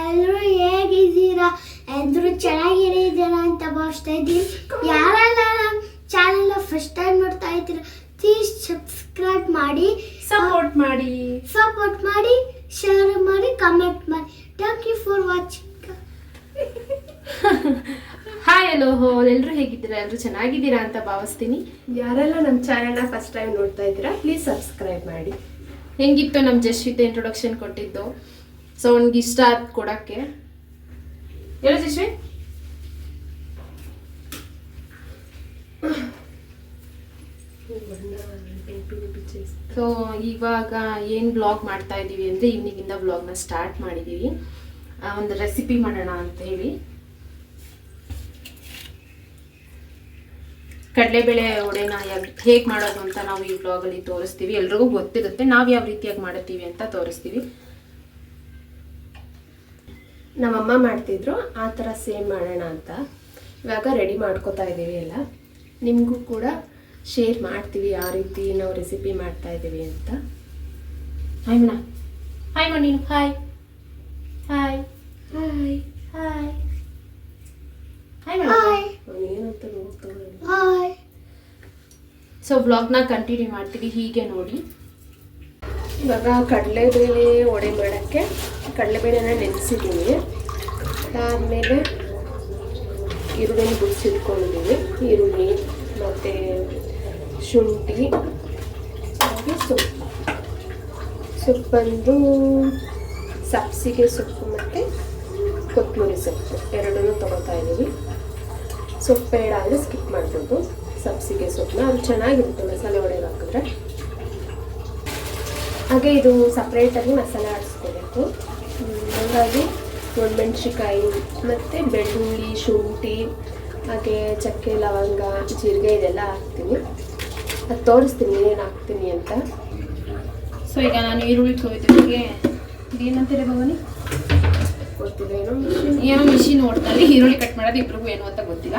ಎಲ್ಲರೂ ಹೇಗಿದ್ದೀರಾ? ಎಲ್ಲರೂ ಚೆನ್ನಾಗಿದ್ದೀರಾ ಅಂತ ಭಾವಿಸ್ತಾ ಇದ್ದೀನಿ. ಯಾರೆಲ್ಲ ನಮ್ಮ ಚಾನೆಲ್ ಫಸ್ಟ್ ಟೈಮ್ ನೋಡ್ತಾ ಇದ್ದೀರಾ ಪ್ಲೀಸ್ ಸಬ್ಸ್ಕ್ರೈಬ್ ಮಾಡಿ ಸಪೋರ್ಟ್ ಮಾಡಿ ಸಪೋರ್ಟ್ ಮಾಡಿ ಶೇರ್ ಮಾಡಿ ಕಮೆಂಟ್ ಮಾಡಿ thank you for watching hi hello whole ಎಲ್ಲರೂ ಹೇಗಿದ್ದೀರಾ ಎಲ್ಲರೂ ಚೆನ್ನಾಗಿದ್ದೀರಾ ಅಂತ ಭಾವಿಸ್ತೀನಿ. ಯಾರೆಲ್ಲ ನಮ್ಮ ಚಾನೆಲ್ನ ಫಸ್ಟ್ ಟೈಮ್ ನೋಡ್ತಾ ಇದ್ದೀರಾ ಪ್ಲೀಸ್ ಸಬ್ಸ್ಕ್ರೈಬ್ ಮಾಡಿ. ಹೆಂಗಿತ್ತು ನಮ್ಮ ಜಶ್ವಿತ ಇಂಟ್ರೊಡಕ್ಷನ್ ಕೊಟ್ಟಿದ್ದು? ಸೊ ಅವ್ನಿಗೆ ಇಷ್ಟ ಆದ ಕೊಡಕ್ಕೆ. ಹೇಳು ಜಸ್ವಿ. ಸೊ ಇವಾಗ ಏನು ಬ್ಲಾಗ್ ಮಾಡ್ತಾ ಇದ್ದೀವಿ ಅಂದರೆ ಈವ್ನಿಂಗಿಂದ ಬ್ಲಾಗ್ನ ಸ್ಟಾರ್ಟ್ ಮಾಡಿದ್ದೀವಿ ಒಂದು ರೆಸಿಪಿ ಮಾಡೋಣ ಅಂತ ಹೇಳಿ. ಕಡಲೆಬೇಳೆ ಒಡೆನ ಹೇಗೆ ಮಾಡೋದು ಅಂತ ನಾವು ಈ ಬ್ಲಾಗಲ್ಲಿ ತೋರಿಸ್ತೀವಿ. ಎಲ್ರಿಗೂ ಗೊತ್ತಿರುತ್ತೆ ನಾವು ಯಾವ ರೀತಿಯಾಗಿ ಮಾಡುತ್ತೀವಿ ಅಂತ ತೋರಿಸ್ತೀವಿ. ನಮ್ಮಮ್ಮ ಮಾಡ್ತಿದ್ರು ಆ ಥರ ಸೇಮ್ ಮಾಡೋಣ ಅಂತ. ಇವಾಗ ರೆಡಿ ಮಾಡ್ಕೋತಾ ಇದ್ದೀವಿ ಎಲ್ಲ. ನಿಮಗೂ ಕೂಡ ಶೇರ್ ಮಾಡ್ತೀವಿ ಯಾವ ರೀತಿ ನಾವು ರೆಸಿಪಿ ಮಾಡ್ತಾ ಇದ್ದೀವಿ ಅಂತ. ಹಾಯ್ ಮಣ್ಣ ಹಾಯ್ ಮಣ್ಣ ಹಾಯ್ ಹಾಯ್ ಹಾಯ್ ಹಾಯ್ ಮಣ ಹಾಯ್ ಏನಂತ ನೋಡ್ತಾರೆ ಹಾಯ್ ಸೊ ವ್ಲಾಗ್ನ ಕಂಟಿನ್ಯೂ ಮಾಡ್ತೀವಿ, ಹೀಗೆ ನೋಡಿ. ಇವಾಗ ಕಡಲೆಬೇಳೆ ಒಡೆ ಮಾಡೋಕ್ಕೆ ಕಡಲೆಬೇಳೆನ ನೆನೆಸಿದ್ದೀನಿ ಅದಾದಮೇಲೆ ಈರುಳ್ಳಿ ಬಿಡಿಸಿಟ್ಕೊಂಡಿದ್ದೀನಿ ಈರುಳ್ಳಿ ಮತ್ತು ಶುಂಠಿ, ಹಾಗೆ ಸೊಪ್ಪು. ಸೊಪ್ಪು ಬಂದು ಸಬ್ಸಿಗೆ ಸೊಪ್ಪು ಮತ್ತು ಕೊತ್ತಂಬರಿ ಸೊಪ್ಪು. ಎರಡನ್ನೂ ತೊಗೋತಾ ಇದ್ದೀವಿ ಸೊಪ್ಪು ಬೇಡ ಅಂದರೆ ಸ್ಕಿಪ್ ಮಾಡ್ಬೋದು. ಸಬ್ಸಿಗೆ ಸೊಪ್ಪನ್ನ ಅದು ಚೆನ್ನಾಗಿರುತ್ತೆ ಮಸಾಲೆ ಒಡೆಗೆ ಹಾಕಿದ್ರೆ. ಹಾಗೆ ಇದು ಸಪ್ರೇಟಾಗಿ ಮಸಾಲೆ ಆಡಿಸ್ಕೋಬೇಕು. ಹಾಗಾಗಿ ಒಣಮೆಣ್ಸಿಕಾಯಿ ಮತ್ತು ಬೆಳ್ಳುಳ್ಳಿ ಶುಂಠಿ ಹಾಗೆ ಚಕ್ಕೆ ಲವಂಗ ಜೀರಿಗೆ ಇದೆಲ್ಲ ಹಾಕ್ತೀನಿ. ಅದು ತೋರಿಸ್ತೀನಿ ಏನೇನು ಹಾಕ್ತೀನಿ ಅಂತ. ಸೊ ಈಗ ನಾನು ಈರುಳ್ಳಿ ತೊಯ್ದಕ್ಕೆ ಏನಂತೀರಿ ಭವಾನಿ? ಗೊತ್ತಿಲ್ಲ ಏನೋ ಏನೋ ಮಿಷಿನ್ ಓಡ್ತಾರೆ ಈರುಳ್ಳಿ ಕಟ್ ಮಾಡೋದು ಇಬ್ರಿಗೂ ಏನು ಅಂತ ಗೊತ್ತಿಲ್ಲ.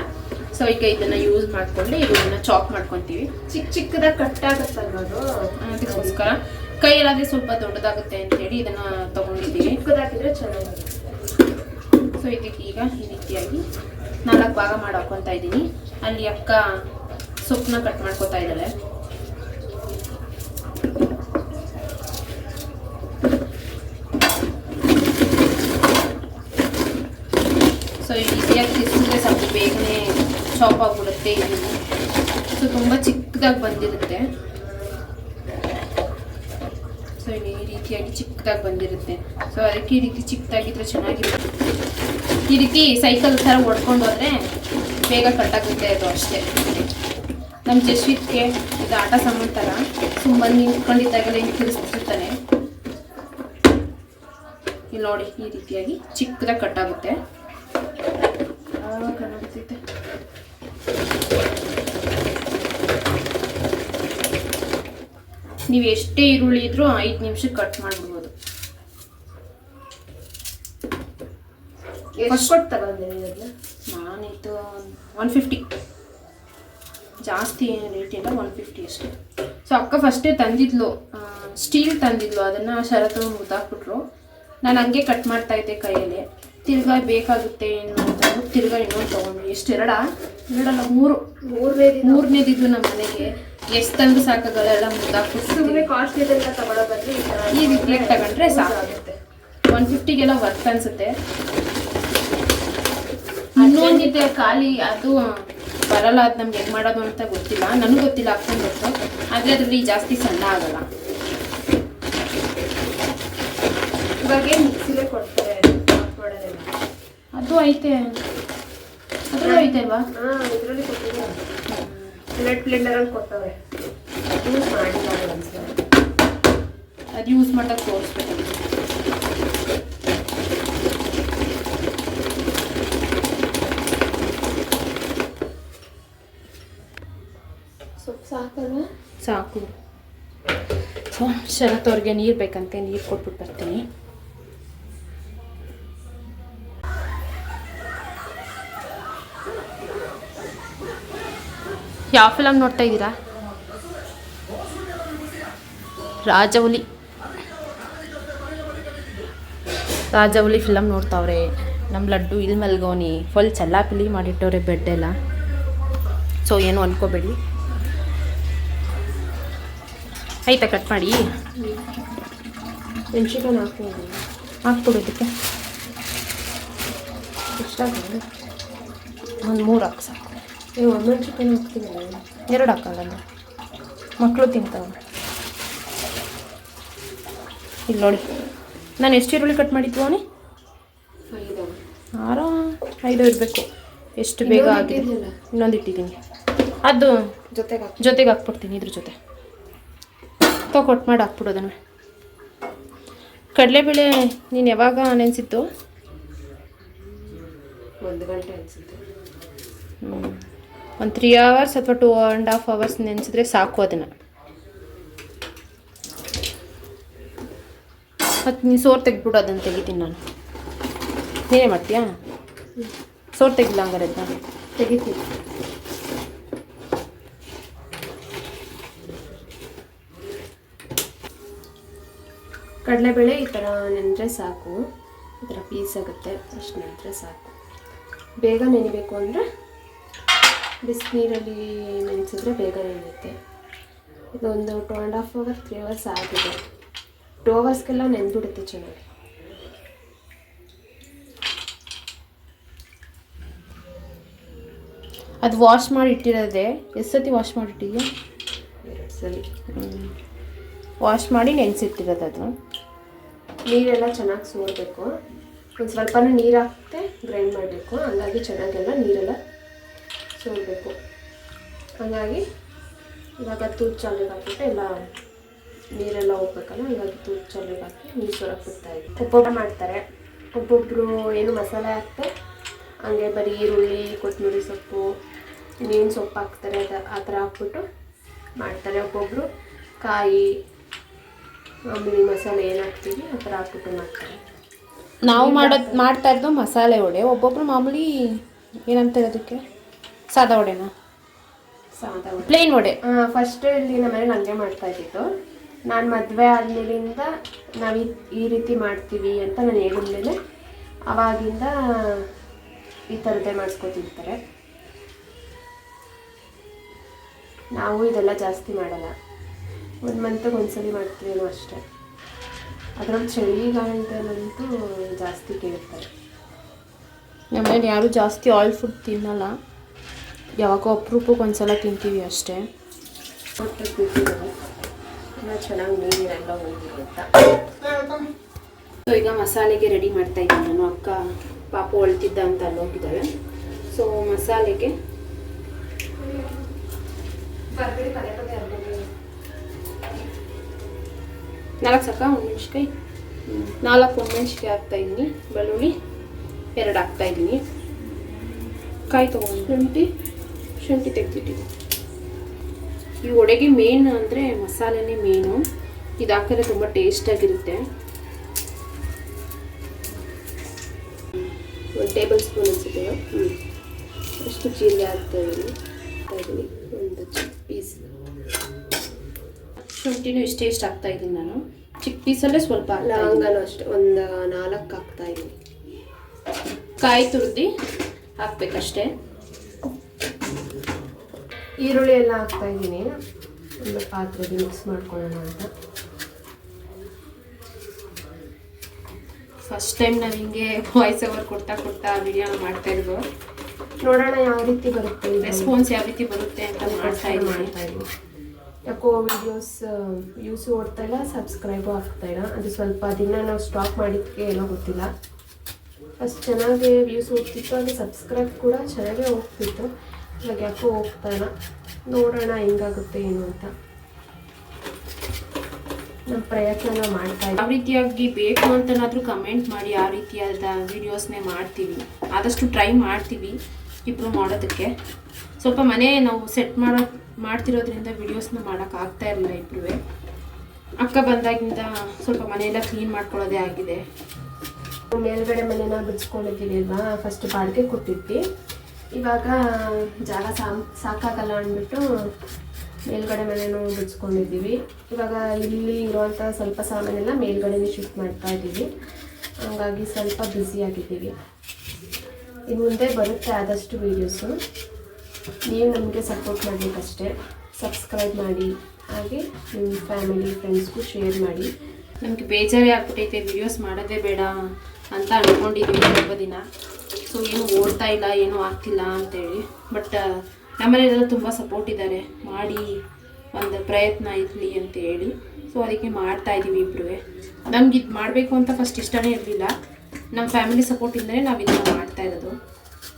ಸೊ ಈಗ ಇದನ್ನ ಯೂಸ್ ಮಾಡ್ಕೊಂಡು ಇದನ್ನ ಚಾಪ್ ಮಾಡ್ಕೊತೀವಿ. ಚಿಕ್ಕ ಚಿಕ್ಕದಾಗಿ ಕಟ್ ಆಗುತ್ತಲ್ವ ಅದು ಅದಕ್ಕೋಸ್ಕರ. ಕೈಯಲ್ಲಾದ್ರೆ ಸ್ವಲ್ಪ ದೊಡ್ಡದಾಗುತ್ತೆ ಅಂತೇಳಿ ಇದನ್ನ ತಗೊಂಡಿದ್ದೀವಿ ಚಿಕ್ಕದಾಗಿದ್ರೆ ಚೆನ್ನಾಗಿರುತ್ತೆ. ಸೊ ಇದಕ್ಕೆ ಈಗ ಈ ರೀತಿಯಾಗಿ ನಾಲ್ಕು ಭಾಗ ಮಾಡಿ ಹಾಕೊತಾ ಇದ್ದೀನಿ. ಅಲ್ಲಿ ಅಕ್ಕ ಸೊಪ್ಪನ್ನ ಕಟ್ ಮಾಡ್ಕೊತಾ ಇದ್ದಾಳೆ ಸೊ ಈ ರೀತಿಯಾಗಿ ತಿರ್ಸಿದ್ರೆ ಸ್ವಲ್ಪ ಬೇಗನೆ ಚಾಪ್ ಆಗಿಬಿಡುತ್ತೆ ಇದು ಸೊ ತುಂಬ ಚಿಕ್ಕದಾಗಿ ಬಂದಿರುತ್ತೆ. ಸೊ ಈ ರೀತಿಯಾಗಿ ಚಿಕ್ಕದಾಗಿ ಬಂದಿರುತ್ತೆ. ಸೊ ಅದಕ್ಕೆ ಈ ರೀತಿ ಚಿಕ್ಕದಾಗಿದ್ರೆ ಚೆನ್ನಾಗಿರುತ್ತೆ. ಈ ರೀತಿ ಸೈಕಲ್ ಥರ ಹೊಡ್ಕೊಂಡು ಹೋದರೆ ಬೇಗ ಕಟ್ಟಾಗುತ್ತೆ ಅದು ಅಷ್ಟೇ. ನಮ್ಮ ಜಸ್ವಿತ್ಗೆ ಇದು ಆಟ ಸಾಮಾನು ಥರ ಸುಮ್ಮನೆ ನಿಂತ್ಕೊಂಡಿದ್ದಾಗಲೇ ಹಿಂಗೆ ತಿರ್ಸ್ತಿರ್ತಾನೆ. ಇಲ್ಲಿ ನೋಡಿ ಈ ರೀತಿಯಾಗಿ ಚಿಕ್ಕದಾಗಿ ಕಟ್ಟಾಗುತ್ತೆ. ನೀವು ಎಷ್ಟೇ ಈರುಳ್ಳಿ ಇದ್ರೂ ಐದು ನಿಮಿಷಕ್ಕೆ ಕಟ್ ಮಾಡ್ಬಿಡ್ಬೋದು ಕೊಟ್ಟು ತಗೊಂಡೆ ಅದನ್ನ ನಾನಿತ್ತು ಒನ್ ಫಿಫ್ಟಿ ಜಾಸ್ತಿ ರೇಟ್ ಇಲ್ಲ ಒನ್ ಫಿಫ್ಟಿ ಅಷ್ಟೇ. ಸೊ ಅಕ್ಕ ಫಸ್ಟೇ ತಂದಿದ್ಲು ಸ್ಟೀಲ್ ತಂದಿದ್ಲು ಅದನ್ನು ಶರತ್ ಮುದ್ದಾಕ್ಬಿಟ್ರು. ನಾನು ಹಂಗೆ ಕಟ್ ಮಾಡ್ತಾ ಇದ್ದೆ ಕೈಯಲ್ಲಿ. ತಿರ್ಗಾ ಬೇಕಾಗುತ್ತೆ ಏನು? ಅಂದ್ಬಿಟ್ಟು ತಿರ್ಗಾ ಇನ್ನೊಂದು ತೊಗೊಂಡ್ವಿ ಎಷ್ಟು ಎರಡ? ಎರಡಲ್ಲ ಮೂರು. ಮೂರನೇ ಮೂರನೇದಿದ್ದು ನಮ್ಮ ಮನೆಗೆ ಎಷ್ಟು ತಂದು ಸಾಕಾಗಲ್ಲ ಮುದ್ದಾಕ್ಬಿಟ್ಟು ಸುಮ್ಮನೆ ಕಾಸ್ಟ್ಲಿ ಎಲ್ಲ ತಗೊಳ್ಳೋ ಬದಲು ಈ ರೀತಿ ರೀತಿಯಾಗಿ ತಗೊಂಡ್ರೆ ಸಾಕು. ಆಗುತ್ತೆ. ಒನ್ ಫಿಫ್ಟಿಗೆಲ್ಲ ವರ್ತ್ ಅನ್ಸುತ್ತೆ. ಇನ್ನೊಂದಿದೆ ಖಾಲಿ ಅದು ಬರಲ್ಲ ಅದು ನಮ್ಗೆ ಹೆಂಗೆ ಮಾಡೋದು ಅಂತ ಗೊತ್ತಿಲ್ಲ. ನನಗೂ ಗೊತ್ತಿಲ್ಲ ಹಾಕ್ಕೊಂಡು ಗೊತ್ತು ಆದರೆ ಅದರಲ್ಲಿ ಜಾಸ್ತಿ ಸಣ್ಣ ಆಗಲ್ಲ. ಇವಾಗ ಮಿಕ್ಸಿಲೇ ಕೊಡ್ತಾರೆ? ಅದು ಐತೆ. ಅದು ಐತೆ ಅಲ್ವಾ? ಹಾಂ ಇದರಲ್ಲಿ ಕೊಟ್ಟಿದ್ದಾರೆ ಬ್ಲಡ್ ಬ್ಲೆಂಡರಲ್ಲಿ ಕೊಟ್ಟವ್ರೆ ಯೂಸ್ ಮಾಡಿಲ್ಲ ಅನ್ಸುತ್ತೆ ಅದು ಯೂಸ್ ಮಾಡಕ್ಕೆ ತೋರಿಸ್ಬೇಕು ಸೊಪ್ಪು ಸಾಕಲ್ವಾ? ಸಾಕು. ಸೊ ಶರತ್ ಅವ್ರಿಗೆ ನೀರು ಬೇಕಂತೆ ನೀರು ಕೊಟ್ಬಿಟ್ಟು ಬರ್ತೀನಿ. ಯಾವ ಫಿಲಮ್ ನೋಡ್ತಾ ಇದ್ದೀರಾ? ರಾಜವುಲಿ ರಾಜವುಲಿ ಫಿಲಮ್ ನೋಡ್ತಾವ್ರೆ. ನಮ್ಮ ಲಡ್ಡು ಇಲ್ಲಿ ಮಲ್ಗೋನಿ. ಫುಲ್ ಚಲ್ಲಾಪಿಲಿ ಮಾಡಿಟ್ಟವ್ರೆ ಬೆಡ್ ಎಲ್ಲ ಸೊ ಏನು ಅನ್ಕೋಬೇಡಿ. ಆಯ್ತಾ ಕಟ್ ಮಾಡಿ? ಮೆಣಸಿನ್ಕಾಯಿ ಹಾಕ್ಬೋದು ಹಾಕ್ಬಿಡೋದಕ್ಕೆ ಒಂದು ಮೂರು ಹಾಕಿ ಸಾಕು. ಹಾಕ್ತೀವಲ್ಲ ಎರಡು ಹಾಕಲ್ಲ ಮಕ್ಕಳು ತಿಂತಾವೆ. ಇಲ್ಲಿ ನೋಡಿ. ನಾನು ಎಷ್ಟು ಈರುಳ್ಳಿ ಕಟ್ ಮಾಡಿದ್ದು ಅವನಿ? ಆರೋ ಐದು ಇರಬೇಕು. ಎಷ್ಟು ಬೇಗ ಆಗಿದೆ? ಇನ್ನೊಂದು ಇಟ್ಟಿದ್ದೀನಿ. ಅದು ಜೊತೆಗೆ ಜೊತೆಗೆ ಹಾಕ್ಬಿಡ್ತೀನಿ ಇದ್ರ ಜೊತೆ. ತೊ ಕೊಟ್ಟು ಮಾಡಿ ಹಾಕ್ಬಿಡು ಅದನ್ನು. ಕಡಲೆಬೇಳೆ ನೀನು ಯಾವಾಗ ನೆನೆಸಿತ್ತು ಒಂದು ಗಂಟೆ ಅನಿಸುತ್ತೆ. ಒಂದು ತ್ರೀ ಅವರ್ಸ್ ಅಥವಾ ಟೂ ಆ್ಯಂಡ್ ಹಾಫ್ ಅವರ್ಸ್ ನೆನೆಸಿದ್ರೆ ಸಾಕು ಅದನ್ನು. ಮತ್ತು ನೀನು ಸೋರ್ ತೆಗೆದ್ಬಿಡು, ಅದನ್ನು ತೆಗಿತೀನಿ ನಾನು. ನೀನೇ ಮಾಡ್ತೀಯಾ? ಸೋರ್ ತೆಗಿಲ್ಲ ಹಂಗಾರೆ ಅದನ್ನ ತೆಗಿತೀನಿ. ಕಡಲೆಬೇಳೆ ಈ ಥರ ನೆನೆದ್ರೆ ಸಾಕು. ಈ ಥರ ಪೀಸ್ ಆಗುತ್ತೆ, ಅಷ್ಟು ನೆನೆದ್ರೆ ಸಾಕು. ಬೇಗ ನೆನಿಬೇಕು ಅಂದರೆ ಬಿಸಿನೀರಲ್ಲಿ ನೆನೆಸಿದ್ರೆ ಬೇಗ ನೆನೆಯುತ್ತೆ. ಇದೊಂದು two and half hour three hours ಆಗಿದೆ. ಟೂ ಅವರ್ಸ್ಗೆಲ್ಲ ನೆನೆದ್ಬಿಡುತ್ತೆ ಚೆನ್ನಾಗಿ. ಅದು ವಾಶ್ ಮಾಡಿ ಇಟ್ಟಿರೋದೆ. ಎಷ್ಟು ಸತಿ ವಾಶ್ ಮಾಡಿ ಸರಿ ಎರಡು ಸಲ. ವಾಶ್ ಮಾಡಿ ನೆನೆಸಿಟ್ಟಿರೋದು ಅದು. ನೀರೆಲ್ಲ ಚೆನ್ನಾಗಿ ಸೋರ್ಬೇಕು. ಒಂದು ಸ್ವಲ್ಪ ನೀರು ಹಾಕ್ತೆ ಗ್ರೈಂಡ್ ಮಾಡಬೇಕು. ಹಂಗಾಗಿ ಚೆನ್ನಾಗೆಲ್ಲ ನೀರೆಲ್ಲ ಸೋರಬೇಕು ಹಾಗಾಗಿ ಇವಾಗ ತೂತು ಚಾಲಿಗೆ ಹಾಕ್ಬಿಟ್ಟು ಎಲ್ಲ ನೀರೆಲ್ಲ ಹೋಗ್ಬೇಕಲ್ಲ ಹಂಗಾಗಿ ತೂತು ಚಾಲಿಗೆ ಹಾಕಿ ನೀರು ಸೋರಕ್ಕೆ ಬಿಡ್ತಾ ಇದ್ವಿ ಒಬ್ಬೊಬ್ಬರು ಮಾಡ್ತಾರೆ. ಒಬ್ಬೊಬ್ಬರು ಏನು ಮಸಾಲೆ ಹಾಕ್ತೆ ಹಂಗೆ ಬರೀ ಈರುಳ್ಳಿ ಕೊತ್ತಂಬರಿ ಸೊಪ್ಪು ಇನ್ನೇನು ಸೊಪ್ಪು ಹಾಕ್ತಾರೆ ಅದು ಆ ಥರ ಹಾಕ್ಬಿಟ್ಟು ಮಾಡ್ತಾರೆ. ಒಬ್ಬೊಬ್ಬರು ಕಾಯಿ ಆಮೇಲೆ ಮಸಾಲೆ ಏನು ಹಾಕ್ತೀವಿ ಆ ಥರ ಹಾಕ್ಬಿಟ್ಟು ಮಾಡ್ತಾರೆ. ನಾವು ಮಾಡೋದು ಮಾಡ್ತಾ ಇರೋದು ಮಸಾಲೆ ವಡೆ. ಒಬ್ಬೊಬ್ರು ಮಾಮೂಲಿ ಏನಂತ ಅದಕ್ಕೆ ಸಾದಾ ವಡೆನಾ? ಸಾದಾ ವಡೆ. ಪ್ಲೇನ್ ವಡೆ. ಫಸ್ಟ್ ಇಲ್ಲಿ ನಮ್ಮ ಮನೇಲಿ ಹಂಗೆ ಮಾಡ್ತಾ ಇದ್ದಿತ್ತು ನಾನು ಮದುವೆ ಆದ್ಮೇಲಿಂದ ನಾವು ಈ- ರೀತಿ ಮಾಡ್ತೀವಿ ಅಂತ ನಾನು ಹೇಳಿದ್ಮೇಲೆ ಅವಾಗಿಂದ ಈ ಥರದ್ದೇ ಮಾಡಿಸ್ಕೊತಿರ್ತಾರೆ. ನಾವು ಇದೆಲ್ಲ ಜಾಸ್ತಿ ಮಾಡಲ್ಲ. ಒಂದು ಮಂತಿಗೆ ಒಂದ್ಸಲಿ ಮಾಡ್ತೀವೇನೋ ಅಷ್ಟೇ. ಅದರಲ್ಲಿ ಚಳಿಗಾಲದಲ್ಲಂತೂ ಜಾಸ್ತಿ ಕೇಳ್ತಾರೆ. ನಮ್ಮ ಮನೇಲಿ ಯಾರೂ ಜಾಸ್ತಿ ಆಯಿಲ್ ಫುಡ್ ತಿನ್ನಲ್ಲ. ಯಾವಾಗ ಅಪರೂಪಕ್ಕೆ ಒಂದ್ಸಲ ತಿಂತೀವಿ ಅಷ್ಟೇ. ಚೆನ್ನಾಗಿ ಹೋಗಿರುತ್ತೆ ಸೊ ಈಗ ಮಸಾಲೆಗೆ ರೆಡಿ ಮಾಡ್ತಾ ಇದ್ದೀನಿ ನಾನು. ಅಕ್ಕ ಪಾಪ ಒಳ್ತಿದ್ದ ಅಂತ ಅಲ್ಲಿ ಹೋಗಿದ್ದಾಳೆ. ಸೊ ಮಸಾಲೆಗೆ ನಾಲ್ಕು ಸಾಕ ಒಣಮೆಣ್ಸಿಕಾಯಿ ನಾಲ್ಕು ಒಣಮೆಣ್ಸಿಕಾಯಿ ಹಾಕ್ತಾ ಇದ್ದೀನಿ. ಬೆಳ್ಳುಳ್ಳಿ ಎರಡು ಹಾಕ್ತಾ ಇದ್ದೀನಿ. ಕಾಯಿ ತೊಗೊಂಡು. ಶುಂಠಿ ಶುಂಠಿ ತೆಗೆದಿಟ್ಟಿದ್ದೀನಿ. ಈ ಒಡೆಗೆ ಮೇನ್ ಅಂದರೆ ಮಸಾಲೆನೇ ಮೇನು ಇದು ಹಾಕಿದ್ರೆ ತುಂಬ ಟೇಸ್ಟಾಗಿರುತ್ತೆ ಒಂದು ಟೇಬಲ್ ಸ್ಪೂನ್ ಅನ್ಸುತ್ತೆ. ಹ್ಞೂ ಅಷ್ಟು ಜೀರಿಗೆ ಹಾಕ್ತಾ ಇದ್ದೀನಿ. ಒಂದು ಚಿಕ್ಕ ಪೀಸ್ ಶುಂಠಿನೂ ಇಷ್ಟು ಇಷ್ಟು ಹಾಕ್ತಾ ಇದ್ದೀನಿ ನಾನು. ಚಿಕ್ಕ ಪೀಸಲ್ಲೇ ಸ್ವಲ್ಪ. ಲವಂಗನೂ ಅಷ್ಟೇ. ಒಂದು ನಾಲ್ಕು ಹಾಕ್ತಾ ಇದ್ದೀನಿ. ಕಾಯಿ ತುರಿದು ಹಾಕ್ಬೇಕಷ್ಟೇ. ಈರುಳ್ಳಿ ಎಲ್ಲ ಹಾಕ್ತಾ ಇದ್ದೀನಿ. ಒಂದು ಪಾತ್ರೆಗೆ ಮಿಕ್ಸ್ ಮಾಡ್ಕೊಳ್ಳೋಣ ಅಂತ. ಫಸ್ಟ್ ಟೈಮ್ ನಾವು ಹಿಂಗೆ ವಾಯ್ಸ್ ಓವರ್ ಕೊಡ್ತಾ ಕೊಡ್ತಾ ವಿಡಿಯೋ ಮಾಡ್ತಾ ಇದ್ವು ನೋಡೋಣ ಯಾವ ರೀತಿ ಬರುತ್ತೆ ರೆಸ್ಪಾನ್ಸ್ ಯಾವ ರೀತಿ ಬರುತ್ತೆ ಅಂತ ಮಾಡ್ತಾ ಇದ್ದೀನಿ. ಮಾಡ್ತಾ ಇದ್ದೀನಿ. ಯಾಕೋ ವಿಡಿಯೋಸ್ ವ್ಯೂಸು ಓಡ್ತಾ ಇಲ್ಲ ಸಬ್ಸ್ಕ್ರೈಬು ಆಗ್ತಾ ಇಲ್ಲ. ಅದು ಸ್ವಲ್ಪ ದಿನ ನಾವು ಸ್ಟಾಪ್ ಮಾಡಿದ್ದಕ್ಕೆ ಏನೋ ಗೊತ್ತಿಲ್ಲ. ಫಸ್ಟ್ ಚೆನ್ನಾಗಿ ವ್ಯೂಸ್ ಹೋಗ್ತಿತ್ತು ಅದು ಸಬ್ಸ್ಕ್ರೈಬ್ ಕೂಡ ಚೆನ್ನಾಗೇ ಹೋಗ್ತಿತ್ತು. ಇವಾಗ ಯಾಕೋ ಹೋಗ್ತಾನ. ನೋಡೋಣ ಹೆಂಗಾಗುತ್ತೆ ಏನು ಅಂತ. ನಮ್ಮ ಪ್ರಯತ್ನ ನಾವು ಮಾಡ್ತಾ ಯಾವ ರೀತಿಯಾಗಿ ಬೇಕು ಅಂತನಾದರೂ ಕಮೆಂಟ್ ಮಾಡಿ ಯಾವ ರೀತಿಯಾದ ವೀಡಿಯೋಸ್ನೇ ಮಾಡ್ತೀವಿ. ಆದಷ್ಟು ಟ್ರೈ ಮಾಡ್ತೀವಿ ಇಪ್ರೂವ್ ಮಾಡೋದಕ್ಕೆ. ಸ್ವಲ್ಪ ಮನೆ ನಾವು ಸೆಟ್ ಮಾಡೋ ಮಾಡ್ತಿರೋದ್ರಿಂದ ವೀಡಿಯೋಸ್ನ ಮಾಡೋಕೆ ಆಗ್ತಾ ಇರಲಿಲ್ಲ ಇಬ್ಬರು ಅಕ್ಕ ಬಂದಾಗಿಂದ ಸ್ವಲ್ಪ ಮನೆಯೆಲ್ಲ ಕ್ಲೀನ್ ಮಾಡ್ಕೊಳ್ಳೋದೇ ಆಗಿದೆ. ಮೇಲ್ಗಡೆ ಮನೆನ ಬಿಡಿಸ್ಕೊಂಡಿದ್ದೀವಿ ಅಲ್ವಾ? ಫಸ್ಟ್ ಬಾಡಿಗೆ ಕೊಟ್ಟಿದ್ವಿ. ಇವಾಗ ಜಾಗ ಸಾಕಾಗಲ್ಲ ಅಂದ್ಬಿಟ್ಟು ಮೇಲ್ಗಡೆ ಮನೆನೂ ಬಿಡಿಸ್ಕೊಂಡಿದ್ದೀವಿ. ಇವಾಗ ಇಲ್ಲಿ ಇರುವಂಥ ಸ್ವಲ್ಪ ಸಾಮಾನೆಲ್ಲ ಮೇಲ್ಗಡೆನೇ ಶಿಫ್ಟ್ ಮಾಡ್ತಾ ಇದ್ದೀವಿ. ಹಾಗಾಗಿ ಸ್ವಲ್ಪ ಬ್ಯುಸಿ ಆಗಿದ್ದೀವಿ. ಇನ್ನು ಮುಂದೆ ಬರುತ್ತೆ ಆದಷ್ಟು ವೀಡಿಯೋಸು ನೀವು ನಮಗೆ ಸಪೋರ್ಟ್ ಮಾಡಬೇಕಷ್ಟೇ. ಸಬ್ಸ್ಕ್ರೈಬ್ ಮಾಡಿ. ಹಾಗೆ ನಿಮ್ಮ ಫ್ಯಾಮಿಲಿ ಫ್ರೆಂಡ್ಸ್ಗೂ ಶೇರ್ ಮಾಡಿ. ನಮಗೆ ಬೇಜಾರೇ ಆಗ್ಬಿಟ್ಟೈತೆ ವೀಡಿಯೋಸ್ ಮಾಡೋದೇ ಬೇಡ ಅಂತ ಅಂದ್ಕೊಂಡಿದ್ದೀವಿ ಸ್ವಲ್ಪ ದಿನ. ಸೊ ಏನು ಓಡ್ತಾ ಇಲ್ಲ ಏನೂ ಆಗ್ತಿಲ್ಲ ಅಂತೇಳಿ. ಬಟ್ ನಮ್ಮನೆಲ್ಲ ತುಂಬ ಸಪೋರ್ಟ್ ಇದ್ದಾರೆ. ಮಾಡಿ ಒಂದು ಪ್ರಯತ್ನ ಇರಲಿ ಅಂತ ಹೇಳಿ ಸೊ ಅದಕ್ಕೆ ಮಾಡ್ತಾ ಇದ್ದೀವಿ ಇಬ್ಬರು ನಮ್ಗೆ ಇದು ಮಾಡಬೇಕು ಅಂತ ಫಸ್ಟ್ ಇಷ್ಟನೇ ಇರಲಿಲ್ಲ. ನಮ್ಮ ಫ್ಯಾಮಿಲಿ ಸಪೋರ್ಟ್ ಇಂದಲೇ ನಾವು ಇದನ್ನು ಮಾಡ್ತಾ ಇರೋದು.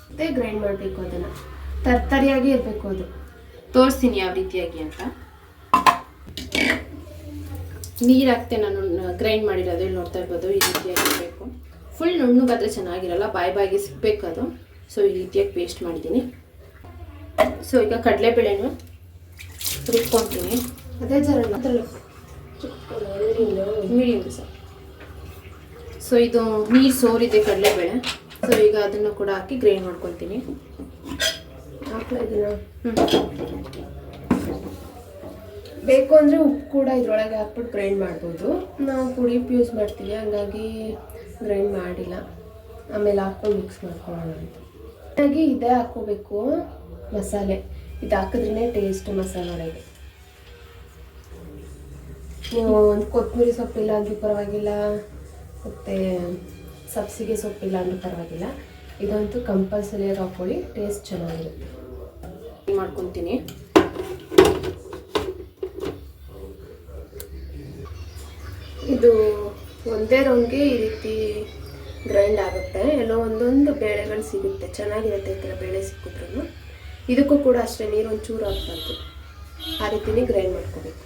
ಮತ್ತೆ ಗ್ರೈಂಡ್ ಮಾಡಬೇಕು ಅದನ್ನು. ತರ್ತರಿಯಾಗಿ ಇರಬೇಕು ಅದು. ತೋರಿಸ್ತೀನಿ ಯಾವ ರೀತಿಯಾಗಿ ಅಂತ. ನೀರು ಹಾಕ್ತೆ ನಾನು ಗ್ರೈಂಡ್ ಮಾಡಿರೋದು ನೋಡ್ತಾ ಇರ್ಬೋದು ಈ ರೀತಿಯಾಗಿ ಇರಬೇಕು. ಫುಲ್ ನುಣ್ಣಗಾದ್ರೆ ಚೆನ್ನಾಗಿರಲ್ಲ ಬಾಯಿ ಬಾಯಿಗೆ ಸಿಗ್ಬೇಕು ಅದು. ಸೊ ಈ ರೀತಿಯಾಗಿ ಪೇಸ್ಟ್ ಮಾಡಿದ್ದೀನಿ. ಸೊ ಈಗ ಕಡಲೆಬೇಳೆನು ರುಬ್ಕೊತೀನಿ. ಅದೇ ಜರ ಮೀಡಿಯಮ್ ಸರ್. ಸೊ ಇದು ನೀರು ಸೋರಿದೆ ಕಡಲೆಬೇಳೆ. ಸೊ ಈಗ ಅದನ್ನು ಕೂಡ ಹಾಕಿ ಗ್ರೈಂಡ್ ಮಾಡ್ಕೊತೀನಿ ಬೇಕು ಅಂದರೆ ಉಪ್ಪು ಕೂಡ ಇದರೊಳಗೆ ಹಾಕ್ಬಿಟ್ಟು ಗ್ರೈಂಡ್ ಮಾಡ್ಬೋದು. ನಾವು ಪುಡಿ ಉಪ್ಪು ಯೂಸ್ ಮಾಡ್ತೀವಿ ಹಂಗಾಗಿ ಗ್ರೈಂಡ್ ಮಾಡಿಲ್ಲ. ಆಮೇಲೆ ಹಾಕ್ಕೊಂಡು ಮಿಕ್ಸ್ ಮಾಡ್ಕೊಳ್ಳೋಣ ಅಂತ. ಇದೇ ಹಾಕ್ಕೋಬೇಕು ಮಸಾಲೆ. ಇದು ಹಾಕಿದ್ರೇ ಟೇಸ್ಟ್ ಮಸಾಲೆ ಒಳಗೆ. ನೀವು ಒಂದು ಕೊತ್ತಂಬರಿ ಸೊಪ್ಪಿಲ್ಲ ಅಂದ್ರೂ ಪರವಾಗಿಲ್ಲ ಮತ್ತು ಸಬ್ಸಿಗೆ ಸೊಪ್ಪಿಲ್ಲ ಅಂದ್ರೂ ಪರವಾಗಿಲ್ಲ. ಇದಂತೂ ಕಂಪಲ್ಸರಿಯಾಗಿ ಹಾಕೊಳ್ಳಿ ಟೇಸ್ಟ್ ಚೆನ್ನಾಗಿರುತ್ತೆ. ಮಾಡ್ಕೊತೀನಿ. ಇದು ಒಂದೇ ರೌಂಡ್ಗೆ ಈ ರೀತಿ ಗ್ರೈಂಡ್ ಆಗುತ್ತೆ. ಎಲ್ಲೋ ಒಂದೊಂದು ಬೇಳೆಗಳು ಸಿಗುತ್ತೆ. ಚೆನ್ನಾಗಿರುತ್ತೆ ಈ ಥರ ಬೇಳೆ ಸಿಕ್ಕಿದ್ರು ಇದಕ್ಕೂ ಕೂಡ ಅಷ್ಟೇ ನೀರು ಒಂಚೂರು ಹಾಕ್ಬಾರ್ದು. ಆ ರೀತಿನೇ ಗ್ರೈಂಡ್ ಮಾಡ್ಕೋಬೇಕು.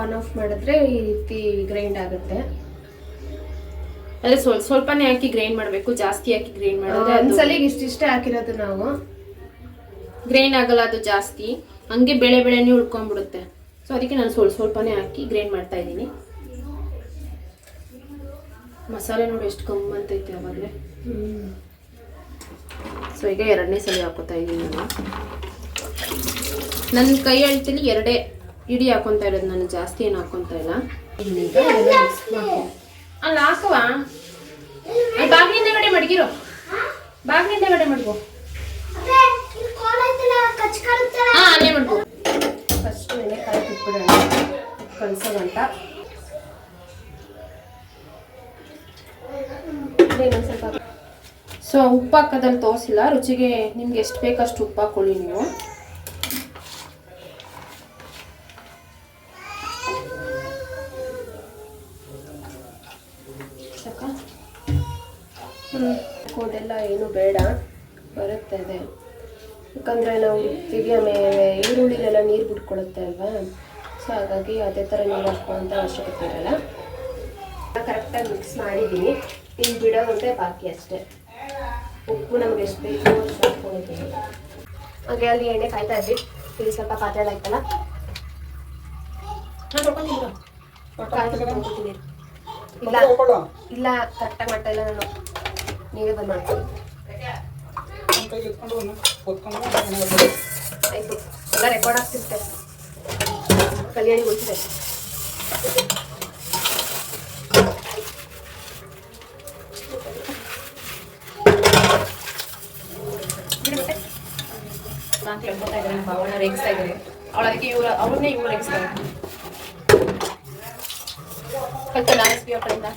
ಆನ್ ಆಫ್ ಮಾಡಿದ್ರೆ ಈ ರೀತಿ ಗ್ರೈಂಡ್ ಆಗುತ್ತೆ. ಅದೇ ಸ್ವಲ್ಪ ಸ್ವಲ್ಪನೇ ಹಾಕಿ ಗ್ರೈಂಡ್ ಮಾಡಬೇಕು. ಜಾಸ್ತಿ ಹಾಕಿ ಗ್ರೈಂಡ್ ಮಾಡಿದ್ರೆ ಒಂದ್ಸಲಿಗೆ ಇಷ್ಟಿಷ್ಟೇ ಹಾಕಿರೋದು ನಾವು. ಗ್ರೈಂಡ್ ಆಗಲ್ಲ ಅದು ಜಾಸ್ತಿ. ಹಂಗೆ ಬೆಳೆ ಬೆಳೆನೇ ಉಳ್ಕೊಂಡ್ಬಿಡುತ್ತೆ ಸೊ ಅದಕ್ಕೆ ನಾನು ಸ್ವಲ್ಪ ಸ್ವಲ್ಪನೇ ಹಾಕಿ ಗ್ರೈಂಡ್ ಮಾಡ್ತಾ ಇದ್ದೀನಿ. ಮಸಾಲೆ ನೋಡಿ ಎಷ್ಟು ಕಮ್ಮಂತೈತೆ ಅವಾಗಲೇ. ಸೊ ಈಗ ಎರಡನೇ ಸಲ ಹಾಕೋತಾ ಇದ್ದೀನಿ ನಾನು. ನನ್ನ ಕೈ ಅಳ್ತಿಲಿ ಎರಡೇ ಇಡಿ ಹಾಕೊತಾ ಇರೋದು ನಾನು ಜಾಸ್ತಿ ಏನು ಹಾಕೊತಾ ಇಲ್ಲ. ಅಲ್ಲ ಹಾಕುವ? ಬಾಗಿಲಿಂದ ಕಡೆ ಮಡಗಿರೋ. ಬಾಗಿಲಿಂದ ಕಡೆ ಮಡ್ಗೋ. ಅಲ್ಲೇ ಮಡ್ಗೋ. ಫಸ್ಟ್ ಎಣ್ಣೆ ಕಾಯಿ ಬಿಟ್ಬಿಡೋಣ ಕಲಸೋಗಂಟ ಇನ್ನೊಂದು ಸ್ವಲ್ಪ. ಸೊ ಉಪ್ಪು ಹಾಕೋದಲ್ಲಿ ತೋರಿಸಿಲ್ಲ. ರುಚಿಗೆ ನಿಮ್ಗೆ ಎಷ್ಟು ಬೇಕಷ್ಟು ಉಪ್ಪು ಹಾಕೊಳ್ಳಿ ನೀವು? ಕೋದೆಲ್ಲ ಏನು ಬೇಡ. ಬರುತ್ತೆ ಇದೆ ಯಾಕಂದರೆ ನಾವು ಉಪ್ಪಿಗೆ ಆಮೇಲೆ ಈರುಳ್ಳಿಲೆಲ್ಲ ನೀರು ಬಿಟ್ಕೊಳುತ್ತೆ ಅಲ್ವಾ? ಸೊ, ಹಾಗಾಗಿ ಅದೇ ಥರ ನೀರು ಹಾಕುವಂಥ ಅವಶ್ಯಕತೆ ಇರಲ್ಲ. ಕರೆಕ್ಟಾಗಿ ಮಿಕ್ಸ್ ಮಾಡಿದ್ದೀನಿ. ಇನ್ನು ಬಿಡೋದಂತೆ ಬಾಕಿ ಅಷ್ಟೇ. ಉಪ್ಪು ನಮ್ಗೆ ಎಷ್ಟು ಬೇಕು ಹಾಕ್ಕೊಂಡಿದ್ದೀನಿ. ಹಾಗೆ ಅಲ್ಲಿ ಎಣ್ಣೆ ಕಾಯ್ತಾ ಇದ್ವಿ. ಇಲ್ಲಿ ಸ್ವಲ್ಪ ಪಾತ್ರೆ ಆಯ್ತಲ್ಲ? ಇಲ್ಲ. ಇಲ್ಲ ಕರೆಕ್ಟಾಗಿ ಮಾಡ್ತಾ ಇಲ್ಲ ನಾನು. ನೀವೇ ಬಂದು ಮಾಡ್ತೀನಿ ಆಯ್ತು. ಎಲ್ಲ ರೆಕಾರ್ಡ್ ಆಗ್ತಿರುತ್ತೆ. ಕಲ್ಯಾಣಿ ಗೊತ್ತಿದೆ ನಾನು ಕೇಳ್ಕೊತಾ ಇದ್ದಾರೆ ನಮ್ಮ ಭಾವನ ರೇಗಿಸ್ತಾ ಇದ್ದಾರೆ ಅವಳು ಅದಕ್ಕೆ ಇವ್ರ ಅವ್ರನ್ನೇ ಇವ್ರು ರೇಗಿಸ್ತಾರೆ ಕಲ್ತ ಡಾನ್ಸ್ ಅವ್ರ ಕಡೆಯಿಂದ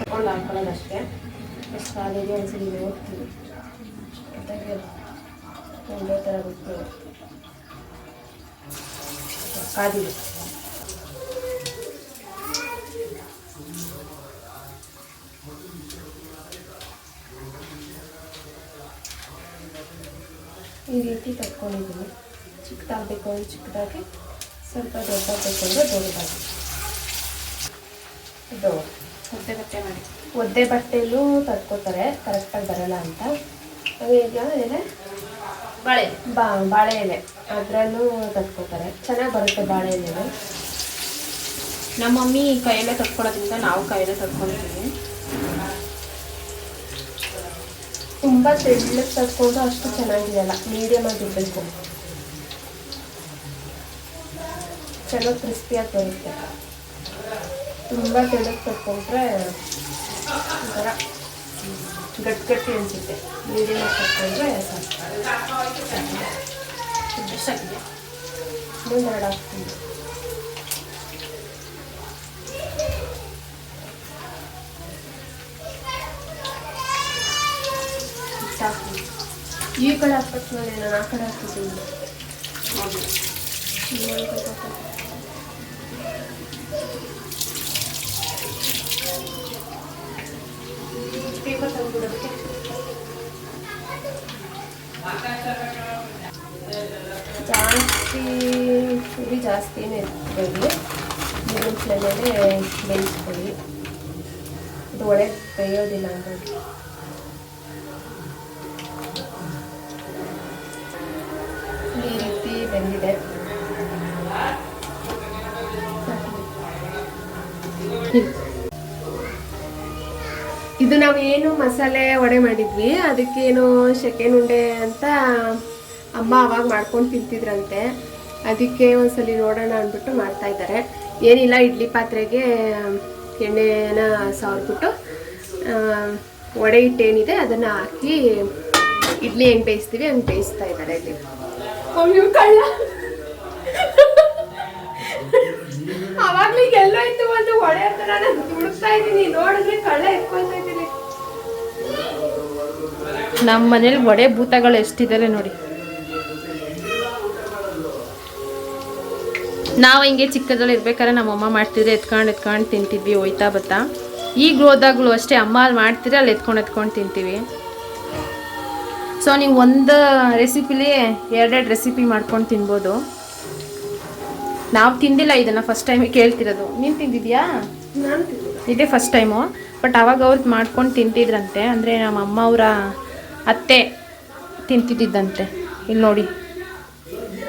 ತಗೊಂಡು ಹಾಕೊಳ್ಳೋದು ಅಷ್ಟೇ ಎಷ್ಟು ಕಾಲಿಗೆ ಒಂದ್ಸಲಿ ಹೋಗ್ತೀವಿ ಜೊತೆಗೆ ಒಂದೇ ಥರ ಗೊತ್ತು ಕಾದಿದೆ. ಈ ರೀತಿ ತಟ್ಕೊಂಡಿದ್ದೀನಿ. ಚಿಕ್ಕದಾಗಬೇಕು ಅಂದ್ರೆ ಚಿಕ್ಕದಾಗಿ ಸ್ವಲ್ಪ ದೊಡ್ಡದಾಗಬೇಕು ಅಂದರೆ ದೊಡ್ಡದಾಗಿ. ಇದು ಒದ್ದೆ ಬಟ್ಟೆ ಮಾಡಿ. ಒದ್ದೆ ಬಟ್ಟೆಯಲ್ಲೂ ತಡ್ಕೋತಾರೆ ಕರೆಕ್ಟಾಗಿ ಬರಲ್ಲ ಅಂತ. ಹಾಗೆ ಈಗ ಏನೇ? ಬಾಳೆ. ಬಾ ಬಾಳೆ ಎಲೆ. ಅದರಲ್ಲೂ ತಟ್ಕೋತಾರೆ. ಚೆನ್ನಾಗಿ ಬರುತ್ತೆ ಬಾಳೆ ಎಲೆ ನಮ್ಮ ಮಮ್ಮಿ ಕೈಯಲ್ಲೇ ತಟ್ಕೊಳ್ಳೋದ್ರಿಂದ ನಾವು ಕೈಯಲ್ಲೇ ತಟ್ಕೊಳ್ತೀವಿ. ತುಂಬ ತೆಳ್ಳಗೆ ತಟ್ಕೊಂಡು ಅಷ್ಟು ಚೆನ್ನಾಗಿರಲ್ಲ ಮೀಡಿಯಮ್ ಆಗಿರಬೇಕು ಚೆನ್ನಾಗಿ ಕ್ರಿಸ್ಪಿಯಾಗಿ ಬರುತ್ತೆ. ತುಂಬ ತೆಳ್ಳಗೆ ತಟ್ಕೊಂಡ್ರೆ ಒಂಥರ ಗಟ್ಟಿ ಗಟ್ಟಿ ಅನಿಸುತ್ತೆ. ಮೀಡಿಯಮ್ ತಟ್ಕೊಂಡ್ರೆ ಸಾಕು ಎಷ್ಟಾಗಿದೆ ಇನ್ನೊಂದೆರಡು ಹಾಕ್ತೀನಿ ಸಾಕು ಈ ಕಡೆ ಹಾಕ್ಬಿಟ್ಮೇಲೆ ನಾನು ಆ ಕಡೆ ಹಾಕ್ತಿದ್ದೀನಿ ಪೇಪರ್ ತಂದ್ಬಿಡೋದಕ್ಕೆ ಜಾಸ್ತಿ ಉರಿ ಜಾಸ್ತಿನೇ ಇಟ್ಕೊಳ್ಳಿ ಮೀಡಿಯಮ್ ಫ್ಲೇಮಲ್ಲೇ ಬೇಯಿಸ್ಕೊಳ್ಳಿ. ಇದು ಒಳೆ ಬೇಯೋದಿಲ್ಲ ಹಾಗಾಗಿ ಈ ರೀತಿ ಬೆಂದಿದೆ. ಇದು ನಾವು ಏನು ಮಸಾಲೆ ವಡೆ ಮಾಡಿದ್ವಿ. ಅದಕ್ಕೇನು ಶೆಕೆನ್ ಉಂಡೆ ಅಂತ ಅಮ್ಮ ಅವಾಗ ಮಾಡ್ಕೊಂಡು ತಿಂತಿದ್ರಂತೆ. ಅದಕ್ಕೆ ಒಂದ್ಸಲಿ ನೋಡೋಣ ಅಂದ್ಬಿಟ್ಟು ಮಾಡ್ತಾ ಇದ್ದಾರೆ. ಏನಿಲ್ಲ ಇಡ್ಲಿ ಪಾತ್ರೆಗೆ ಎಣ್ಣೆನ ಸವರ್ಬಿಟ್ಟು ಆ, ವಡೆ ಹಿಟ್ಟು ಏನಿದೆ ಅದನ್ನು ಹಾಕಿ ಇಡ್ಲಿ ಹೆಂಗೆ ಬೇಯಿಸ್ತೀವಿ ಹಂಗೆ ಬೇಯಿಸ್ತಾ ಇದ್ದಾರೆ ಇಲ್ಲಿ. ಅವಾಗ್ಲೂ ಎಲ್ಲೋಯ್ತು ಒಂದು ಒಡೆ ಹತ್ರ ನಾನು ಹುಡುಕ್ತಾ ಇದ್ದೀನಿ. ನೋಡಿದ್ರೆ ಕಳ್ಳ ಎತ್ಕೊಳ್ತಾ ಇದ್ದೀನಿ. ನಮ್ಮ ಮನೇಲಿ ಒಡೆ ಭೂತಗಳು ಎಷ್ಟಿದ್ದಾರೆ ನೋಡಿ. ನಾವು ಹಿಂಗೆ ಚಿಕ್ಕದ್ರಲ್ಲಿ ಇರ್ಬೇಕಾದ್ರೆ ನಮ್ಮಮ್ಮ ಮಾಡ್ತಿದ್ರೆ ಎತ್ಕೊಂಡು ಎತ್ಕೊಂಡು ತಿಂತಿದ್ವಿ ಹೋಯ್ತಾ ಬತ್ತಾ ಈಗ ಹೋದಾಗಳು ಅಷ್ಟೇ ಅಮ್ಮ ಅಲ್ಲಿ ಮಾಡ್ತಿದ್ರೆ ಅಲ್ಲಿ ಎತ್ಕೊಂಡು ಎತ್ಕೊಂಡು ತಿಂತೀವಿ. ಸೊ ನೀವು ಒಂದು ರೆಸಿಪಿಲಿ ಎರಡೆರಡು ರೆಸಿಪಿ ಮಾಡ್ಕೊಂಡು ತಿನ್ಬೋದು. ನಾವು ತಿಂದಿಲ್ಲ ಇದನ್ನು ಫಸ್ಟ್ ಟೈಮ್ ಕೇಳ್ತಿರೋದು. ನೀನು ತಿಂದಿದ್ಯಾ? ಇದೇ ಫಸ್ಟ್ ಟೈಮು ಬಟ್ ಅವಾಗ ಅವ್ರು ಮಾಡ್ಕೊಂಡು ತಿಂತಿದ್ರಂತೆ. ಅಂದರೆ ನಮ್ಮ ಅಮ್ಮ ಅವರ ಅತ್ತೆ ತಿಂತಿದ್ದಂತೆ ಇಲ್ಲಿ ನೋಡಿ.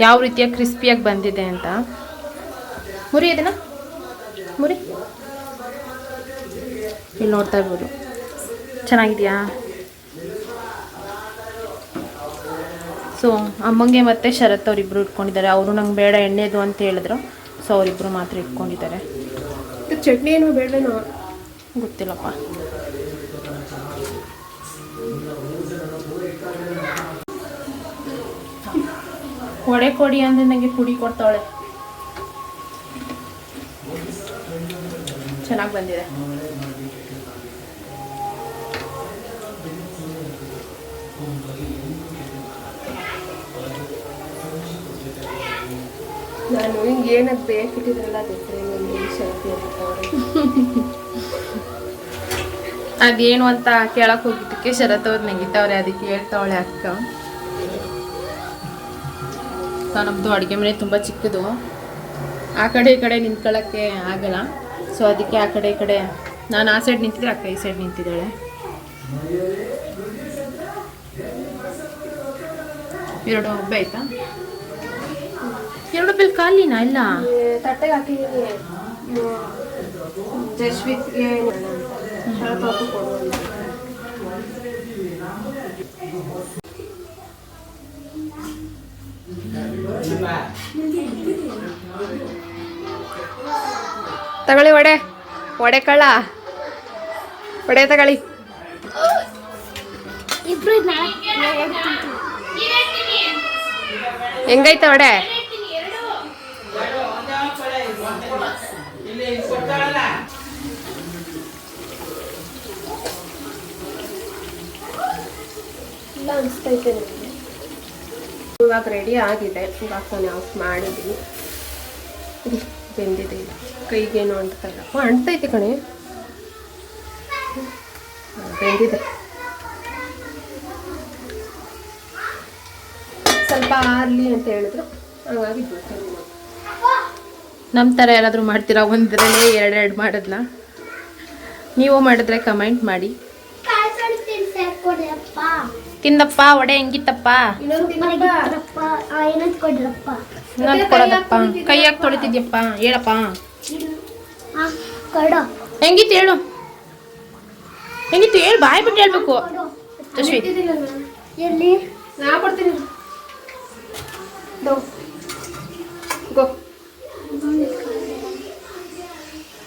ಯಾವ ರೀತಿಯ ಕ್ರಿಸ್ಪಿಯಾಗಿ ಬಂದಿದೆ ಅಂತ. ಮುರಿ ಅದನ್ನ ಮುರಿ? ಇಲ್ಲಿ ನೋಡ್ತಾ ಇರ್ಬೋದು. ಚೆನ್ನಾಗಿದೆಯಾ? ಸೊ ಅಮ್ಮಂಗೆ ಮತ್ತು ಶರತ್ ಅವರಿಬ್ಬರು ಇಟ್ಕೊಂಡಿದ್ದಾರೆ. ಅವರು ನಂಗೆ ಬೇಡ ಎಣ್ಣೆದು ಅಂತ ಹೇಳಿದ್ರು. ಸೊ ಅವರಿಬ್ಬರು ಮಾತ್ರ ಇಟ್ಕೊಂಡಿದ್ದಾರೆ. ಚಟ್ನಿ ಏನು ಬೇಡವೇನೋ? ಗೊತ್ತಿಲ್ಲಪ್ಪ. ವಡೆ ಕೊಡಿ ಅಂದರೆ ನನಗೆ ಪುಡಿ ಕೊಡ್ತಾಳೆ. ಚೆನ್ನಾಗಿ ಬಂದಿದೆ. ನಾನು ಹಿಂಗೆ ಏನದು ಬೇಕಿಟ್ಟಿದ್ರಲ್ಲ ಅದಕ್ಕೆ ಅದೇನು ಅಂತ ಕೇಳಕ್ ಹೋಗಿದ್ದಕ್ಕೆ ಶರತ್ ಅವ್ರು ನೆಗಿತಾವ್ರೆ ಅದಕ್ಕೆ ಹೇಳ್ತಾವಳೆ ಅಕ್ಕ. ನಮ್ದು ನಮ್ಮದು ಅಡುಗೆ ಮನೆ ತುಂಬ ಚಿಕ್ಕದು. ಆ ಕಡೆ ಈ ಕಡೆ ನಿಂತ್ಕೊಳ್ಳೋಕ್ಕೆ ಆಗಲ್ಲ. ಸೊ ಅದಕ್ಕೆ ಆ ಕಡೆ ಈ ಕಡೆ ನಾನು ಆ ಸೈಡ್ ನಿಂತಿದ್ದೆ, ಅಕ್ಕ ಈ ಸೈಡ್ ನಿಂತಿದ್ದಾಳೆ. ಎರಡು ಒಬ್ಬ ಆಯ್ತಾ? ಎರಡು ಬಿಲ್ ಖಾಲಿನಾ, ಇಲ್ಲ? ತಟ್ಟೆಗೆ ಹಾಕಿದ್ದೀನಿ ಜಸ್ವಿತ್ಗೆ ತಗೊಳ್ಳಿ ವಡೆ. ವಡೆ ಕಳ್ಳ. ವಡೆ ತಗೊಳ್ಳಿ. ಹೆಂಗೈತ ಒಡೆ ಇವಾಗ ರೆಡಿ ಆಗಿದೆ. ಇವಾಗ ನಾನು ಆಫ್ ಮಾಡಿದ್ವಿ. ಬೆಂದಿದೆ. ಕೈಗೇನು ಅಂಟ್ತಲ್ಲ ಹ್ಞೂ ಅಂಟ್ತೈತೆ ಕಣೆ. ಬೆಂದಿದೆ ಸ್ವಲ್ಪ ಆರ್ಲಿ ಅಂತ ಹೇಳಿದ್ರು. ಹಾಗಾಗಿ. ನಮ್ಮ ಥರ ಯಾರಾದರೂ ಮಾಡ್ತೀರಾ? ಒಂದರಲ್ಲೇ ಎರಡೆರಡು ಮಾಡಿದ್ನ? ನೀವು ಮಾಡಿದ್ರೆ ಕಮೆಂಟ್ ಮಾಡಿ. ತಿಂದಪ್ಪ ಒಡೆ ಹೆಂಗಿತ್ತಪ್ಪ? ಇನ್ನೊಂದು ಕೈಯಾಗಿ ತೊಳಿತಿದ್ಯಪ್ಪ ಹೇಳಪ್ಪ. ಹೆಂಗಿತ್ತು ಹೇಳು. ಹೆಂಗಿತ್ತು ಹೇಳು ಬಾಯ್ ಬಿಟ್ಟು ಹೇಳ್ಬೇಕು. ತಶ್ವಿ ಎಲ್ಲಿ? ನಾ ಕೊಡ್ತೀನಿ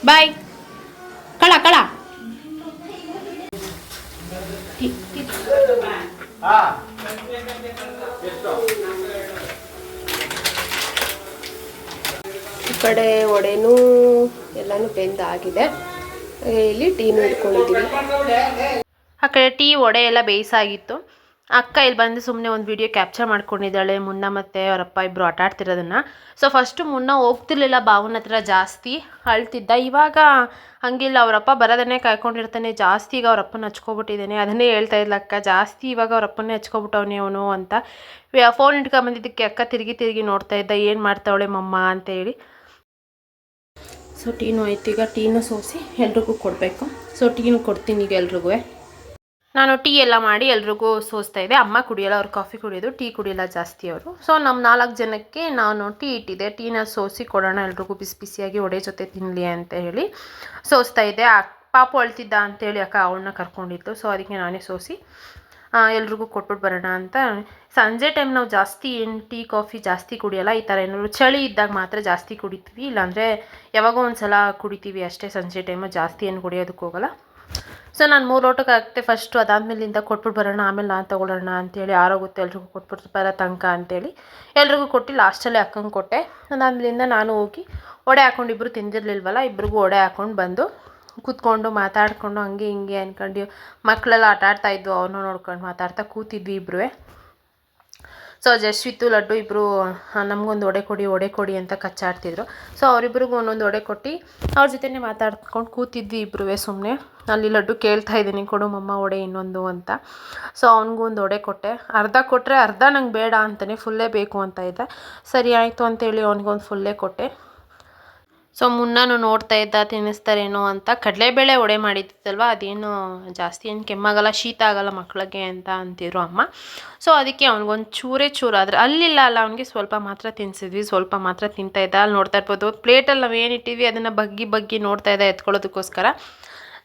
ಬಾಯ್. ಕಳ ಕಳ. ಈ ಕಡೆ ವಡೆನೂ ಎಲ್ಲಾನು ಬೆಂದಾಗಿದೆ ಇಲ್ಲಿ ಟೀ ಇಟ್ಕೊಂಡಿದ್ದೀವಿ ಆ ಕಡೆ ಟೀ ವಡೆ ಎಲ್ಲ ಬೇಯಿಸಾಗಿತ್ತು. ಅಕ್ಕ ಇಲ್ಲಿ ಬಂದು ಸುಮ್ಮನೆ ಒಂದು ವಿಡಿಯೋ ಕ್ಯಾಪ್ಚರ್ ಮಾಡ್ಕೊಂಡಿದ್ದಾಳೆ. ಮುನ್ನ ಮತ್ತು ಅವರಪ್ಪ ಇಬ್ಬರು ಆಟ ಆಡ್ತಿರೋದನ್ನ. ಸೊ ಫಸ್ಟು ಮುನ್ನ ಹೋಗ್ತಿರ್ಲಿಲ್ಲ. ಬಾವನ ಹತ್ರ ಜಾಸ್ತಿ ಅಳ್ತಿದ್ದ. ಇವಾಗ ಹಂಗಿಲ್ಲ. ಅವರಪ್ಪ ಬರೋದನ್ನೇ ಕಾಯ್ಕೊಂಡಿರ್ತಾನೆ ಜಾಸ್ತಿ ಈಗ ಅವರಪ್ಪನ ಹಚ್ಕೊಬಿಟ್ಟಿದ್ದಾನೆ. ಅದನ್ನೇ ಹೇಳ್ತಾ ಇದ್ಲ ಅಕ್ಕ. ಜಾಸ್ತಿ ಇವಾಗ ಅವರಪ್ಪನೇ ಹಚ್ಕೊಬಿಟ್ಟವನೇ ಅವನು ಅಂತ. ಫೋನ್ ಇಟ್ಕೊಂಬಂದಿದ್ದಕ್ಕೆ ಅಕ್ಕ ತಿರುಗಿ ತಿರುಗಿ ನೋಡ್ತಾ ಇದ್ದ. ಏನು ಮಾಡ್ತಾವಳೆ ಮಮ್ಮ ಅಂತ ಹೇಳಿ ಸೊ ಟೀನು ಆಯ್ತು. ಈಗ ಟೀನು ಸೋಸಿ ಎಲ್ರಿಗೂ ಕೊಡಬೇಕು. ಸೊ ಟೀನು ಕೊಡ್ತೀನಿ ಈಗ ಎಲ್ರಿಗೂ. ನಾನು ಟೀ ಎಲ್ಲ ಮಾಡಿ ಎಲ್ರಿಗೂ ಸೋಸ್ತಾ ಇದ್ದೆ. ಅಮ್ಮ ಕುಡಿಯಲ್ಲ, ಅವ್ರು ಕಾಫಿ ಕುಡಿಯೋದು, ಟೀ ಕುಡಿಯಲ್ಲ ಜಾಸ್ತಿ ಅವರು. ಸೊ ನಮ್ಮ ನಾಲ್ಕು ಜನಕ್ಕೆ ನಾನು ಟೀ ಇಟ್ಟಿದ್ದೆ. ಟೀನ ಸೋಸಿ ಕೊಡೋಣ, ಎಲ್ರಿಗೂ ಬಿಸಿ ಬಿಸಿಯಾಗಿ ಒಡೆ ಜೊತೆ ತಿನ್ನಲಿ ಅಂತ ಹೇಳಿ ಸೋಸ್ತಾ ಇದ್ದೆ. ಪಾಪು ಅಳ್ತಿದ್ದ ಅಂತೇಳಿ ಅಕ್ಕ ಅವಳನ್ನ ಕರ್ಕೊಂಡಿತ್ತು ಸೊ ಅದಕ್ಕೆ ನಾನೇ ಸೋಸಿ ಎಲ್ರಿಗೂ ಕೊಟ್ಬಿಟ್ಟು ಬರೋಣ ಅಂತ. ಸಂಜೆ ಟೈಮ್ ನಾವು ಜಾಸ್ತಿ ಏನು ಟೀ ಕಾಫಿ ಜಾಸ್ತಿ ಕುಡಿಯೋಲ್ಲ, ಈ ಥರ ಏನಾದ್ರು ಚಳಿ ಇದ್ದಾಗ ಮಾತ್ರ ಜಾಸ್ತಿ ಕುಡಿತೀವಿ. ಇಲ್ಲಾಂದರೆ ಯಾವಾಗೋ ಒಂದು ಸಲ ಕುಡಿತೀವಿ ಅಷ್ಟೇ ಸಂಜೆ ಟೈಮು ಜಾಸ್ತಿ ಏನು ಕುಡಿಯೋದಕ್ಕೆ ಹೋಗಲ್ಲ. ಸೊ ನಾನು ಮೂರು ಲೋಟಕ್ಕೆ ಹಾಕ್ತೆ ಫಸ್ಟು ಅದಾದಮೇಲಿಂದ ಕೊಟ್ಬಿಟ್ಟು ಬರೋಣ, ಆಮೇಲೆ ನಾನು ತೊಗೊಳ್ಳೋಣ ಅಂತೇಳಿ ಆರೋಗುತ್ತೆ ಎಲ್ರಿಗೂ ಕೊಟ್ಬಿಟ್ಟು ಬರೋ ತನಕ ಅಂತೇಳಿ. ಎಲ್ರಿಗೂ ಕೊಟ್ಟು ಲಾಸ್ಟಲ್ಲಿ ಅಕ್ಕಂಗೆ ಕೊಟ್ಟೆ. ಅದಾದ್ಮೇಲಿಂದ ನಾನು ಹೋಗಿ ಒಡೆ ಹಾಕೊಂಡು ಇಬ್ಬರು ತಿಂದಿರಲಿಲ್ವಲ್ಲ, ಇಬ್ರಿಗೂ ಒಡೆ ಹಾಕೊಂಡು ಬಂದು ಕೂತ್ಕೊಂಡು ಮಾತಾಡ್ಕೊಂಡು ಹಂಗೆ ಹಿಂಗೆ ಅನ್ಕೊಂಡು ಮಕ್ಕಳೆಲ್ಲ ಆಟ ಆಡ್ತಾ ಇದ್ವು, ಅವನು ನೋಡ್ಕೊಂಡು ಮಾತಾಡ್ತಾ ಕೂತಿದ್ವಿ ಇಬ್ಬರೂ ಸೊ ಜಸ್ವಿತ್ತು ಲಡ್ಡು ಇಬ್ಬರು ನಮಗೊಂದು ಒಡೆ ಕೊಡಿ ಒಡೆ ಕೊಡಿ ಅಂತ ಕಚ್ಚಾಡ್ತಿದ್ರು. ಸೊ ಅವರಿಬ್ರಿಗೂ ಒಂದೊಂದು ಒಡೆ ಕೊಟ್ಟು ಅವ್ರ ಜೊತೆನೇ ಮಾತಾಡ್ಕೊಂಡು ಕೂತಿದ್ವಿ ಇಬ್ಬರೂ ಸುಮ್ಮನೆ ಅಲ್ಲಿ ಲಡ್ಡು ಕೇಳ್ತಾ ಇದ್ದೀನಿ, ಕೊಡು ಮಮ್ಮ ಒಡೆ ಇನ್ನೊಂದು ಅಂತ. ಸೊ ಅವ್ನಿಗೂ ಒಂದು ಒಡೆ ಕೊಟ್ಟೆ. ಅರ್ಧ ಕೊಟ್ಟರೆ ಅರ್ಧ ನಂಗೆ ಬೇಡ ಅಂತಲೇ ಫುಲ್ಲೇ ಬೇಕು ಅಂತ ಇದ್ದ. ಸರಿ, ಆಯಿತು ಅಂತೇಳಿ ಅವ್ನಿಗೊಂದು ಫುಲ್ಲೇ ಕೊಟ್ಟೆ. ಸೊ ಮುನ್ನಾನು ನೋಡ್ತಾ ಇದ್ದ, ತಿನ್ನಿಸ್ತಾರೇನೋ ಅಂತ ಕಡಲೆಬೇಳೆ ಒಡೆ ಮಾಡಿದ್ದಲ್ವ ಅದೇನು ಜಾಸ್ತಿ ಏನು ಕೆಮ್ಮಾಗಲ್ಲ, ಶೀತ ಆಗಲ್ಲ ಮಕ್ಕಳಿಗೆ ಅಂತ ಅಂತಿದ್ರು ಅಮ್ಮ. ಸೊ ಅದಕ್ಕೆ ಅವ್ನಿಗೊಂದು ಚೂರೇ ಚೂರು ಆದರೆ ಅಲ್ಲಿಲ್ಲ ಅಲ್ಲ, ಅವ್ನಿಗೆ ಸ್ವಲ್ಪ ಮಾತ್ರ ತಿನ್ನಿಸಿದ್ವಿ ಸ್ವಲ್ಪ ಮಾತ್ರ ತಿಂತಾ ಅಲ್ಲಿ ನೋಡ್ತಾ ಇರ್ಬೋದು, ಪ್ಲೇಟಲ್ಲಿ ನಾವು ಏನಿಟ್ಟಿದ್ವಿ ಅದನ್ನು ಬಗ್ಗಿ ಬಗ್ಗಿ ನೋಡ್ತಾ ಇದ್ದ ಎತ್ಕೊಳ್ಳೋದಕ್ಕೋಸ್ಕರ.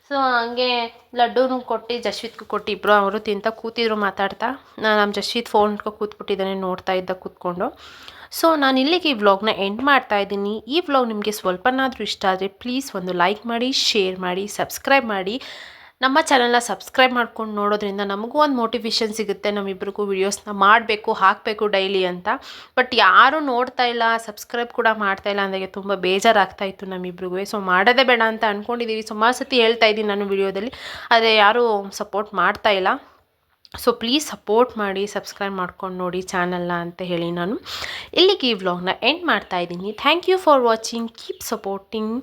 ಸೊ ಹಂಗೆ ಲಡ್ಡೂನು ಕೊಟ್ಟು ಜಶ್ವಿತ್ಗೂ ಕೊಟ್ಟು ಇಬ್ಬರು ಅವರು ತಿಂತ ಕೂತಿದ್ರು ಮಾತಾಡ್ತಾ. ನಾನು ನಮ್ಮ ಜಶ್ವಿತ್ ಫೋನ್ ಕೂತ್ಬಿಟ್ಟಿದ್ದಾನೆ ನೋಡ್ತಾ ಇದ್ದ ಕೂತ್ಕೊಂಡು. ಸೊ ನಾನು ಇಲ್ಲಿಗೆ ಈ ವ್ಲಾಗ್ನ ಎಂಡ್ ಮಾಡ್ತಾ ಇದ್ದೀನಿ. ಈ ವ್ಲಾಗ್ ನಿಮಗೆ ಸ್ವಲ್ಪನಾದರೂ ಇಷ್ಟ ಆದರೆ ಪ್ಲೀಸ್ ಒಂದು ಲೈಕ್ ಮಾಡಿ ಶೇರ್ ಮಾಡಿ ಸಬ್ಸ್ಕ್ರೈಬ್ ಮಾಡಿ. ನಮ್ಮ ಚಾನಲ್ನ ಸಬ್ಸ್ಕ್ರೈಬ್ ಮಾಡ್ಕೊಂಡು ನೋಡೋದ್ರಿಂದ ನಮಗೂ ಒಂದು ಮೋಟಿವೇಶನ್ ಸಿಗುತ್ತೆ ನಮ್ಮಿಬ್ಬರಿಗೂ ವೀಡಿಯೋಸ್ನ ಮಾಡಬೇಕು, ಹಾಕಬೇಕು ಡೈಲಿ ಅಂತ. ಬಟ್ ಯಾರೂ ನೋಡ್ತಾ ಇಲ್ಲ ಸಬ್ಸ್ಕ್ರೈಬ್ ಕೂಡ ಮಾಡ್ತಾ ಇಲ್ಲ ಅಂದಾಗೆ ತುಂಬ ಬೇಜಾರಾಗ್ತಾ ಇತ್ತು ನಮ್ಮಿಬ್ರಿಗೂ. ಸೊ ಮಾಡೋದೇ ಬೇಡ ಅಂತ ಅಂದ್ಕೊಂಡಿದ್ದೀವಿ ಸುಮಾರು ಸತಿ ಹೇಳ್ತಾ ಇದ್ದೀನಿ ನಾನು ವಿಡಿಯೋದಲ್ಲಿ ಆದರೆ ಯಾರೂ ಸಪೋರ್ಟ್ ಮಾಡ್ತಾ ಇಲ್ಲ. ಸೊ ಪ್ಲೀಸ್ ಸಪೋರ್ಟ್ ಮಾಡಿ ಸಬ್ಸ್ಕ್ರೈಬ್ ಮಾಡ್ಕೊಂಡು ನೋಡಿ ಚಾನಲ್ನ ಅಂತ ಹೇಳಿ ನಾನು ಇಲ್ಲಿಗೆ ಈ ವ್ಲಾಗ್ನ ಎಂಡ್ ಮಾಡ್ತಾ ಇದ್ದೀನಿ. Thank you for watching keep supporting